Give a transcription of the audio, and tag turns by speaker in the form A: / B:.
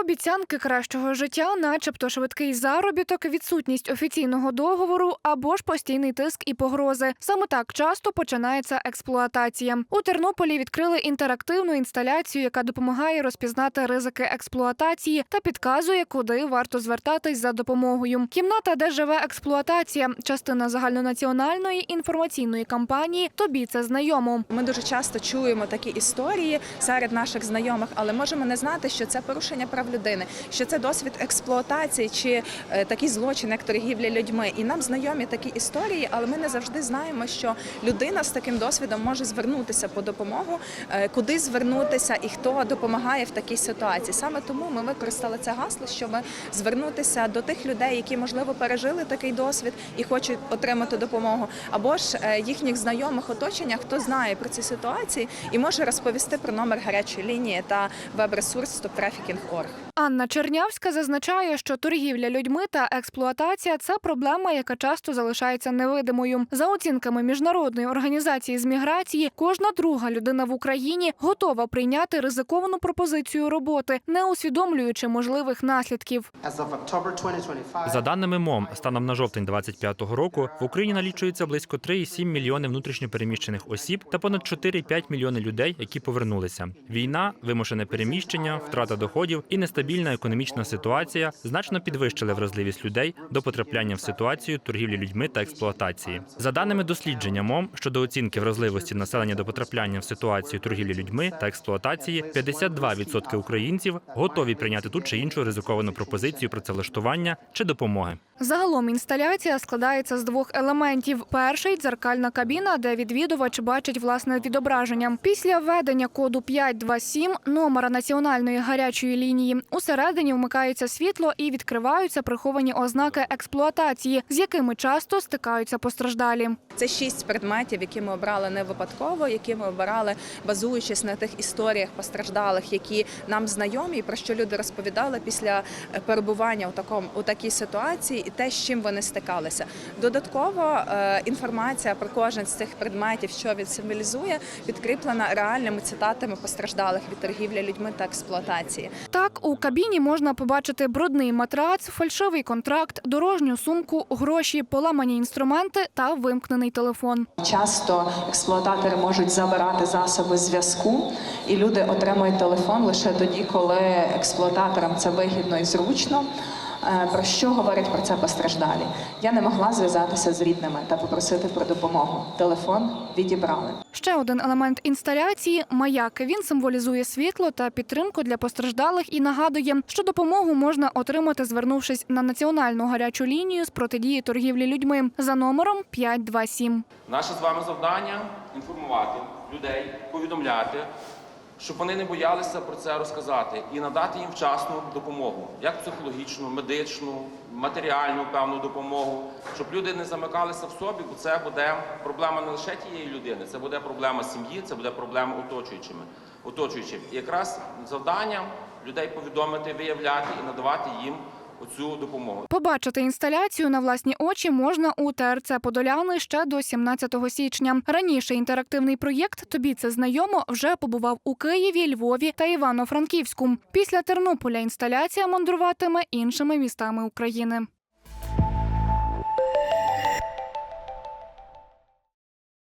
A: Обіцянки кращого життя, начебто швидкий заробіток, відсутність офіційного договору або ж постійний тиск і погрози. Саме так часто починається експлуатація. У Тернополі відкрили інтерактивну інсталяцію, яка допомагає розпізнати ризики експлуатації та підказує, куди варто звертатись за допомогою. Кімната, де живе експлуатація, частина загальнонаціональної інформаційної кампанії. Тобі це знайомо.
B: Ми дуже часто чуємо такі історії серед наших знайомих, але можемо не знати, що це порушення прав людини, що це досвід експлуатації чи е, такий злочин, як торгівля людьми. І нам знайомі такі історії, але ми не завжди знаємо, що людина з таким досвідом може звернутися по допомогу, е, куди звернутися і хто допомагає в такій ситуації. Саме тому ми використали це гасло, щоб звернутися до тих людей, які можливо пережили такий досвід і хочуть отримати допомогу, або ж е, їхніх знайомих оточення, хто знає про ці ситуації і може розповісти про номер гарячої лінії та веб-ресурс StopTrafficking.org.
A: Анна Чернявська зазначає, що торгівля людьми та експлуатація це проблема, яка часто залишається невидимою. За оцінками міжнародної організації з міграції, кожна друга людина в Україні готова прийняти ризиковану пропозицію роботи, не усвідомлюючи можливих наслідків.
C: As of October 2025,
D: За даними МОМ, станом на жовтень 25-го року в Україні налічується близько 3,7 мільйони внутрішньопереміщених осіб та понад 4,5 мільйони людей, які повернулися. Війна, вимушене переміщення, втрата доходів і нестабільна економічна ситуація значно підвищили вразливість людей до потрапляння в ситуацію торгівлі людьми та експлуатації. За даними дослідження МОМ щодо оцінки вразливості населення до потрапляння в ситуацію торгівлі людьми та експлуатації, 52% українців готові прийняти ту чи іншу ризиковану пропозицію працевлаштування чи допомоги.
A: Загалом інсталяція складається з двох елементів: перший дзеркальна кабіна, де відвідувач бачить власне відображення. Після введення коду 527 номера національної гарячої лінії усередині вмикається світло і відкриваються приховані ознаки експлуатації, з якими часто стикаються постраждалі.
B: Це шість предметів, які ми обрали не випадково, які ми обирали, базуючись на тих історіях постраждалих, які нам знайомі, і про що люди розповідали після перебування у такому у такій ситуації, і те, з чим вони стикалися. Додатково е, інформація про кожен з цих предметів, що він символізує, підкріплена реальними цитатами постраждалих від торгівлі людьми та експлуатації.
A: Так, у кабіні можна побачити брудний матрац, фальшивий контракт, дорожню сумку, гроші, поламані інструменти та вимкнений телефон.
B: Часто експлуататори можуть забирати засоби зв'язку, і люди отримують телефон лише тоді, коли експлуататорам це вигідно і зручно. Е, Про що говорять про це постраждалі? Я не могла зв'язатися з рідними та попросити про допомогу. Телефон відібрали.
A: Ще один елемент інсталяції маяк. Він символізує світло та підтримку для постраждалих і нагадує, що допомогу можна отримати, звернувшись на національну гарячу лінію з протидії торгівлі людьми за номером 527.
E: Наше з вами завдання інформувати людей, повідомляти, щоб вони не боялися про це розказати і надати їм вчасну допомогу, як психологічну, медичну, матеріальну певну допомогу, щоб люди не замикалися в собі, бо це буде проблема не лише тієї людини, це буде проблема сім'ї, це буде проблема оточуючими. оточуючим. І якраз завдання людей повідомити, виявляти і надавати їм оцю допомогу.
A: Побачити інсталяцію на власні очі можна у ТРЦ Подоляни ще до 17 січня. Раніше інтерактивний проєкт тобі це знайомо вже побував у Києві, Львові та Івано-Франківську. Після Тернополя інсталяція мандруватиме іншими містами України.